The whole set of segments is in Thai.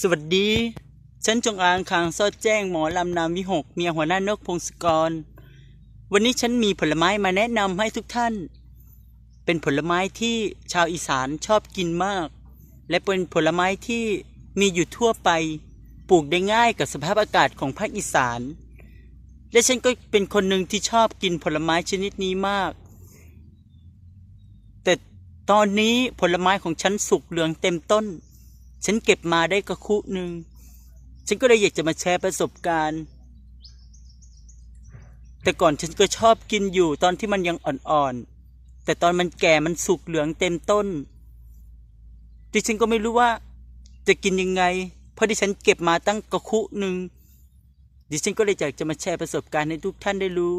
สวัสดี ฉันจงอางคางซอดแจ้งหมอลำนามวิหกเมียหัวหน้านกพงศกร วันนี้ฉันมีผลไม้มาแนะนำให้ทุกท่าน เป็นผลไม้ที่ชาวอีสานชอบกินมาก และเป็นผลไม้ที่มีอยู่ทั่วไป ปลูกได้ง่ายกับสภาพอากาศของภาคอีสาน และฉันก็เป็นคนหนึ่งที่ชอบกินผลไม้ชนิดนี้มาก แต่ตอนนี้ผลไม้ของฉันสุกเหลืองเต็มต้น ฉันเก็บมาได้กระคุหนึ่ง ฉันก็เลยอยากจะมาแชร์ประสบการณ์ แต่ก่อนฉันก็ชอบกินอยู่ตอนที่มันยังอ่อนๆ แต่ตอนมันแก่มันสุกเหลืองเต็มต้น ดิฉันก็ไม่รู้ว่า จะกินยังไง เพราะดิฉันเก็บมาตั้งกระคุหนึ่ง ดิฉันก็เลยอยากจะมาแชร์ประสบการณ์ให้ทุกท่านได้รู้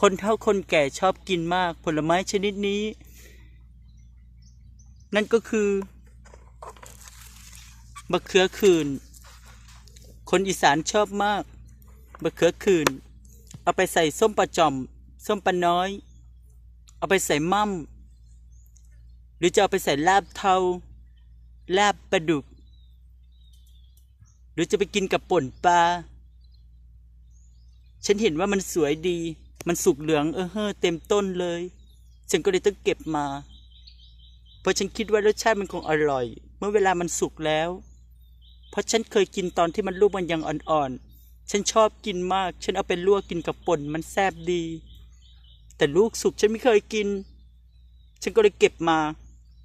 คนเฒ่าคนแก่ชอบกินมากผลไม้ชนิดนี้ นั่นก็คือ มะเขือคืน คนอีสานชอบมากมะเขือคืน เอาไปใส่ส้มปลาจอม ส้มปลาน้อย เอาไปใส่มั่มหรือจะเอาไปใส่ลาบเทาลาบปลาดุก หรือจะไปกินกับป่นปลา ฉันเห็นว่ามันสวยดี มันสุกเหลืองเออเฮ้อเต็มต้นเลย ฉันก็เลยต้องเก็บมา เพราะฉันคิดว่ารสชาติมันคงอร่อย เมื่อเวลามันสุกแล้ว เพราะฉันเคยกินตอนที่มันลูกมันยังอ่อนๆ ฉันชอบกินมาก ฉันเอาไปลวกกินกับป่นมันแซ่บดี แต่ลูกสุกฉันไม่เคยกิน ฉันก็เลยเก็บมา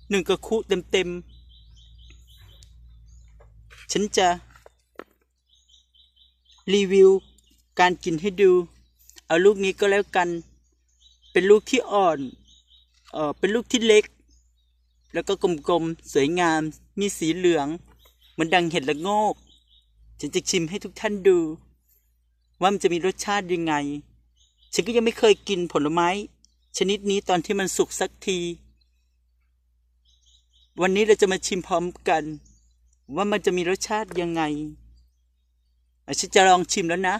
หนึ่งกระคุเต็มๆ ฉันจะ รีวิวการกินให้ดู เอาลูกนี้ก็แล้วกัน เป็นลูกที่อ่อน เออเป็นลูกที่เล็ก แล้วก็กลมๆ สวยงาม มีสีเหลือง มันดังเห็ดละโงก ฉันจะชิมให้ทุกท่านดู ว่ามันจะมีรสชาติยังไง ฉันก็ยังไม่เคยกินผลไม้ ชนิดนี้ตอนที่มันสุกสักที วันนี้เราจะมาชิมพร้อมกัน ว่ามันจะมีรสชาติยังไงฉันจะลองชิมแล้วนะ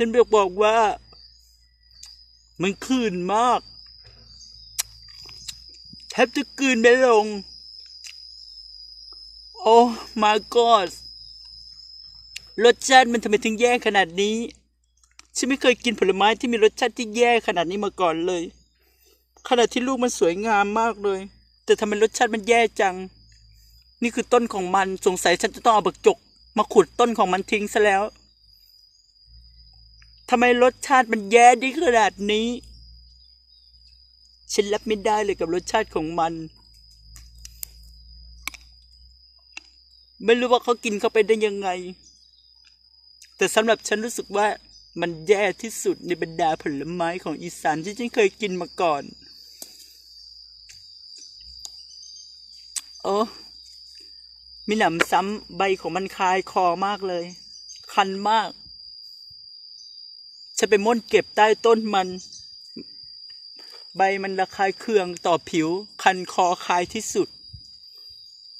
ฉันเบียกบอกว่า มันคืนมาก แทบจะกลืนไม่ลง โอ้ my god รสชาติมันทำไมถึงแย่ขนาดนี้ ฉันไม่เคยกินผลไม้ที่มีรสชาติที่แย่ขนาดนี้มาก่อนเลย ขนาดที่ลูกมันสวยงามมากเลย แต่ทำไมรสชาติมันแย่จัง นี่คือต้นของมัน สงสัยฉันจะต้องเอาบักจก มาขุดต้นของมันทิ้งซะแล้ว ทำไมรสชาติมันแย่ด้ขนาดนี้ ฉันรับไม่ได้เลยกับรสชาติของมัน ไม่รู้ว่าเขากินเข้าไปได้ยังไง แต่สำหรับฉันรู้สึกว่ามันแย่ที่สุดในบรรดาผลไม้ของอีสานที่ฉันเคยกินมาก่อน โอ้มีหนำซ้ำใบของมันคายคอมากเลย คันมาก ฉันไปม่นเก็บใต้ต้นมัน ใบมันระคายเคืองต่อผิว คันคอคายที่สุด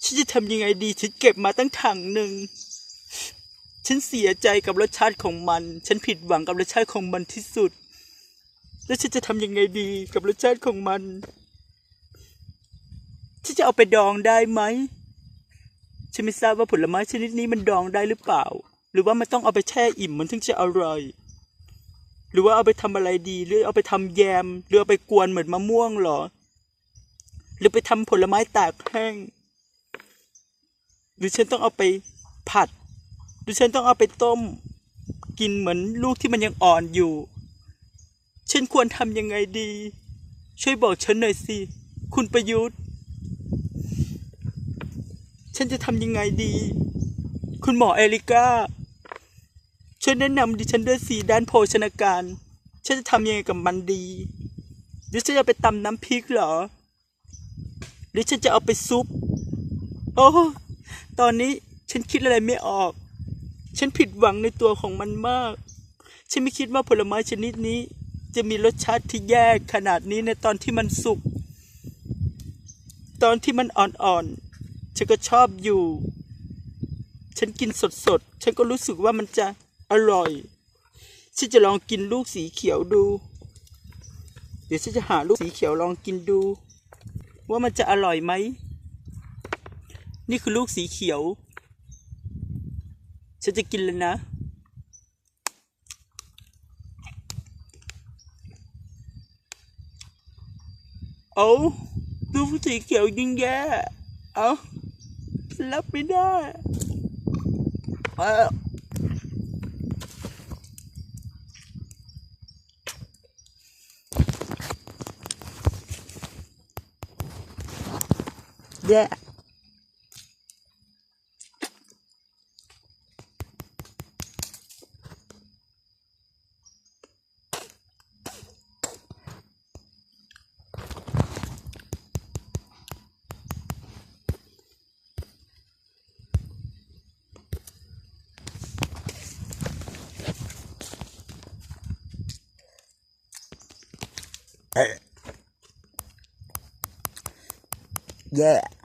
ฉันจะทำยังไงดี ฉันเก็บมาตั้งถังหนึ่ง ฉันเสียใจกับรสชาติของมัน ฉันผิดหวังกับรสชาติของมันที่สุด แล้วฉันจะทำยังไงดีกับรสชาติของมัน ฉันจะเอาไปดองได้ไหม ฉันไม่ทราบว่าผลไม้ชนิดนี้มันดองได้หรือเปล่า หรือว่ามันต้องเอาไปแช่อิ่มมันถึงจะอร่อย หรือว่าเอาไปทำอะไรดี หรือเอาไปทำแยม หรือเอาไปกวนเหมือนมะม่วงเหรอ หรือไปทำผลไม้ตากแห้ง หรือฉันต้องเอาไปผัด หรือฉันต้องเอาไปต้ม กินเหมือนลูกที่มันยังอ่อนอยู่ ฉันควรทำยังไงดี ช่วยบอกฉันหน่อยสิ คุณประยุทธ์ ฉันจะทำยังไงดี คุณหมอเอริก้า ช่วยแนะนำดิฉันด้วยสีด้านโภชนาการ ฉันจะทำยังไงกับมันดีหรือฉันจะไปตำน้ำพริกเหรอ หรือฉันจะเอาไปซุป โอ้ ตอนนี้ฉันคิดอะไรไม่ออก ฉันผิดหวังในตัวของมันมาก ฉันไม่คิดว่าผลไม้ชนิดนี้ จะจะมีรสชาติที่แย่ขนาดนี้ในตอนที่มันสุก ตอนที่มันอ่อนๆ ฉันก็ชอบอยู่ ฉันกินสดๆ ฉันก็รู้สึกว่ามันจะ อร่อยฉันจะลองกินลูกสีเขียวดู เดี๋ยวฉันจะหาลูกสีเขียวลองกินดู ว่ามันจะอร่อยไหม นี่คือลูกสีเขียว ฉันจะกินแล้วนะเอาลูกสีเขียวยิ่งแย่เอาฉันรับไม่ได้ เอาแย่แย่